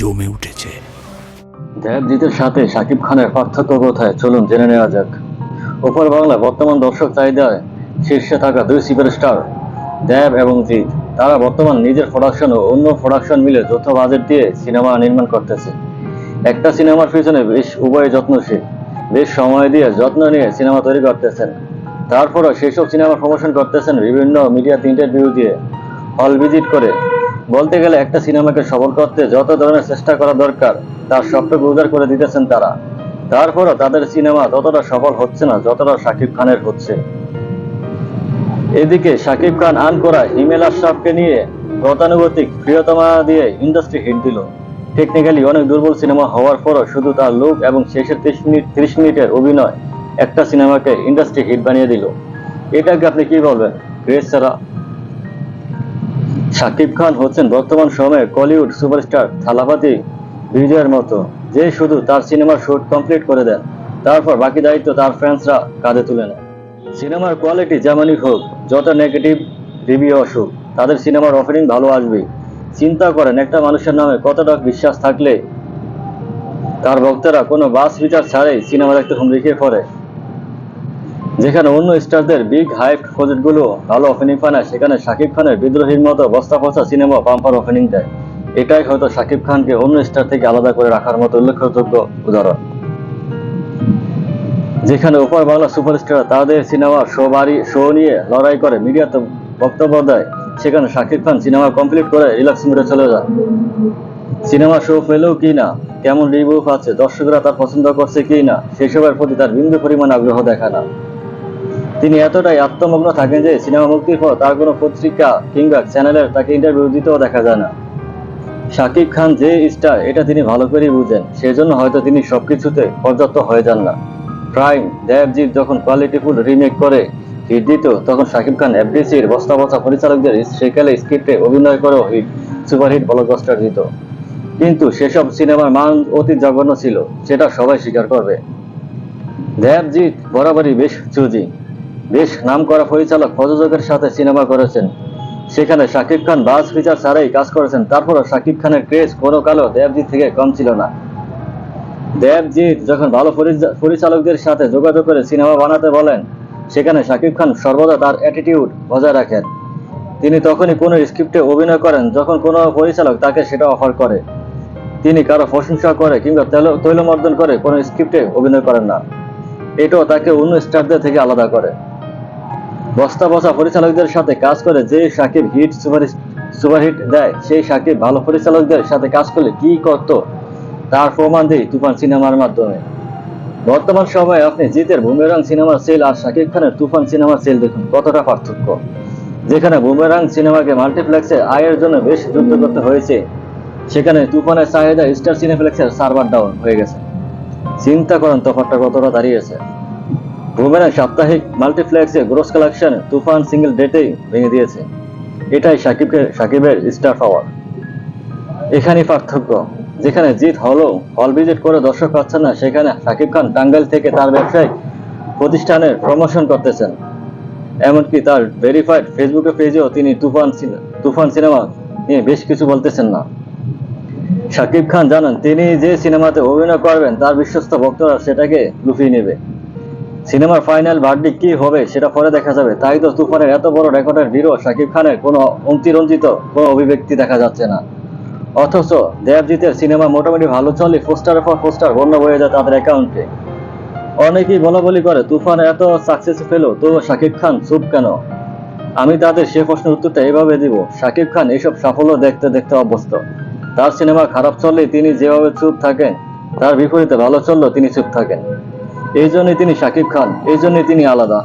জমে উঠেছে। দেবজিতের সাথে শাকিব খানের পার্থক্য কোথায়? চলুন জেনে নেওয়া যাক। বাংলা বর্তমান দর্শক চাহিদায় শীর্ষে থাকা দুই সুপারস্টার, দেব এবং জিৎ। তারা বর্তমান নিজের প্রোডাকশন ও অন্য প্রোডাকশন মিলে যৌথ বাজেট দিয়ে সিনেমা নির্মাণ করতেছে। একটা সিনেমার পিছনে বেশ উভয় যত্নশীল। বেশ সময় দিয়ে যত্ন নিয়ে সিনেমা তৈরি করতেছেন। তারপরও সেসব সিনেমা প্রমোশন করতেছেন বিভিন্ন মিডিয়াতে ইন্টারভিউ দিয়ে। হল ভিজিট করে বলতে গেলে একটা সিনেমাকে সফল করতে যত ধরনের চেষ্টা করা দরকার, তার সবটুকু উজাড় করে দিতেছেন তারা। তারপরও তাদের সিনেমা ততটা সফল হচ্ছে না, যতটা শাকিব খানের হচ্ছে। এদিকে শাকিব খান আন করা হিমেল আশরাফকে নিয়ে গতানুগতিক প্রিয়তমা দিয়ে ইন্ডাস্ট্রি হিট দিল। টেকনিক্যালি অনেক দুর্বল সিনেমা হওয়ার পরও শুধু তার লুক এবং শেষের ত্রিশ মিনিট, ত্রিশ মিনিটের অভিনয় একটা সিনেমাকে ইন্ডাস্ট্রি হিট বানিয়ে দিল। এটাকে আপনি কি বলবেন? গ্রেস ছাড়া শাকিব খান হচ্ছেন বর্তমান সময়ে কলিউড সুপারস্টার থালাপাতি বিজয়ের মতো। যে শুধু তার সিনেমার শুট কমপ্লিট করে দেন, তারপর বাকি দায়িত্ব তার ফ্যান্সরা কাঁধে তুলে নেয় সিনেমার কোয়ালিটি যেমনই হোক, যত নেগেটিভ রিভিউ আসুক, তাদের সিনেমার অফারিং ভালো আসবে চিন্তা করেন, একটা মানুষের নামে কতটা বিশ্বাস থাকলে তার ভক্তরা কোনো বাস বিচার ছাড়াই সিনেমা দেখতে হুমড়ি খেয়ে পড়ে। যেখানে অন্য স্টারদের বিগ হাইপ প্রজেক্টগুলো ভালো ওপেনিং পায় না সেখানে শাকিব খানের বিদ্রোহীর মতো বস্তা পচা সিনেমা পাম্পার ওপেনিং দেয়। এটাই হয়তো শাকিব খানকে অন্য স্টার থেকে আলাদা করে রাখার মতো উল্লেখযোগ্য উদাহরণ। যেখানে উপর বাংলা সুপারস্টার তাদের সিনেমা শো বাড়ি শো নিয়ে লড়াই করে মিডিয়াতে বক্তব্য দেয়, সেখানে শাকিব খান সিনেমা কমপ্লিট করে রিল্যাক্স মুডে চলে যায়। সিনেমা শো পেলেও কি না, কেমন রিভিউ পাচ্ছে দর্শকরা তার পছন্দ করছে কি না, সেসবের প্রতি তার বিন্দু পরিমাণ আগ্রহ দেখায় না। তিনি এতটাই আত্মমগ্ন থাকেন যে সিনেমা মুক্তির পর তার কোনো পত্রিকা কিংবা চ্যানেলের তাকে ইন্টারভিউ দিতেও দেখা যায় না। শাকিব খান যে স্টার, এটা তিনি ভালো করেই বুঝেন। সেজন্য হয়তো তিনি সবকিছুতে পর্যাপ্ত হয়ে যান না। প্রাইম, দেবজিৎ যখন কোয়ালিটিফুল রিমেক করে হিট দিত, তখন শাকিব খান এফডিসির বস্তা বস্তা পরিচালকদের সেকালে স্ক্রিপ্টে অভিনয় করেও হিট, সুপারহিট ব্লকবাস্টার দিত। কিন্তু সেসব সিনেমার মান অতি জঘন্য ছিল, সেটা সবাই স্বীকার করবে। দেবজিৎ বরাবরই বেশ চুজি। বেশ নাম করা পরিচালক প্রযোজকের সাথে সিনেমা করেছেন। সেখানে শাকিব খান বাস, ফিচার ছাড়াই কাজ করেছেন। তারপরও শাকিব খানের ক্রেজ কোনো কালো দেবজিৎ থেকে কম ছিল না। দেবজিৎ যখন ভালো পরিচালকদের সাথে যোগাযোগ করে সিনেমা বানাতে বলেন, সেখানে শাকিব খান সর্বদা তার অ্যাটিটিউড বজায় রাখেন। তিনি তখনই কোনো স্ক্রিপ্টে অভিনয় করেন, যখন কোনো পরিচালক তাকে সেটা অফার করে। তিনি কারও প্রশংসা করে কিংবা তৈল- তৈলমর্দন করে কোনো স্ক্রিপ্টে অভিনয় করেন না। এটাও তাকে অন্য স্টারদের থেকে আলাদা করে। বস্তা বসা পরিচালকদের সাথে কাজ করে যে সাকিব হিট সুপার সুপারহিট দেয়, সেই সাকিব ভালো পরিচালকদের সাথে কাজ করলে কি করত, তার প্রমাণ দেয় তুফান সিনেমার মাধ্যমে। বর্তমান সময়ে আপনি জিতের বুমেরাং সিনেমার সেল আর শাকিব খানের তুফান সিনেমার সেল দেখুন, কতটা পার্থক্য। যেখানে বুমেরাং সিনেমাকে মাল্টিপ্লেক্সে আয়ের জন্য বেশ যুদ্ধ করতে হয়েছে, সেখানে তুফানের চাহিদা স্টার সিনেপ্লেক্সের সার্ভার ডাউন হয়ে গেছে। চিন্তা করেন তফাৎটা কতটা দাঁড়িয়েছে। বুমেরাং সাপ্তাহিক মাল্টিপ্লেক্সে গ্রোস কালেকশন তুফান সিঙ্গেল ডেটেই ভেঙে দিয়েছে। এটাই সাকিবকে সাকিবের স্টার পাওয়ার এখানেই পার্থক্য। যেখানে জিত হলো, হল ভিজিট করে দর্শক পাচ্ছেন না, সেখানে সাকিব খান টাঙ্গাইল থেকে তার ব্যবসায়িক প্রতিষ্ঠানের প্রমোশন করতেছেন। এমনকি তার ভেরিফাইড ফেসবুকে পেজেও তিনি তুফান তুফান সিনেমা নিয়ে বেশ কিছু বলতেছেন না। শাকিব খান জানান, তিনি যে সিনেমাতে অভিনয় করবেন, তার বিশ্বস্ত ভক্তরা সেটাকে লুফিয়ে নেবে। সিনেমার ফাইনাল ভার্ডিক কি হবে সেটা পরে দেখা যাবে। তাই তো তুফানের এত বড় রেকর্ডের হিরো শাকিব খানের কোনো অন্তিরঞ্জিত কোনো অভিব্যক্তি দেখা যাচ্ছে না। অথচ দেবজিতের সিনেমা মোটামুটি ভালো চলে পোস্টারের পর পোস্টার বন্যা বয়ে যায় তাদের অ্যাকাউন্টে অনেকেই বলা বলি করে, তুফান এত সাকসেস পেল, তো শাকিব খান চুপ কেন? আমি তাদের সে প্রশ্নের উত্তরটা এভাবে দিব শাকিব খান এসব সাফল্য দেখতে দেখতে অভ্যস্ত। তার সিনেমা খারাপ চললে তিনি যেভাবে চুপ থাকেন, তার বিপরীতে ভালো চললেও তিনি চুপ থাকেন। এই জন্যই তিনি শাকিব খান এই জন্যই তিনি আলাদা।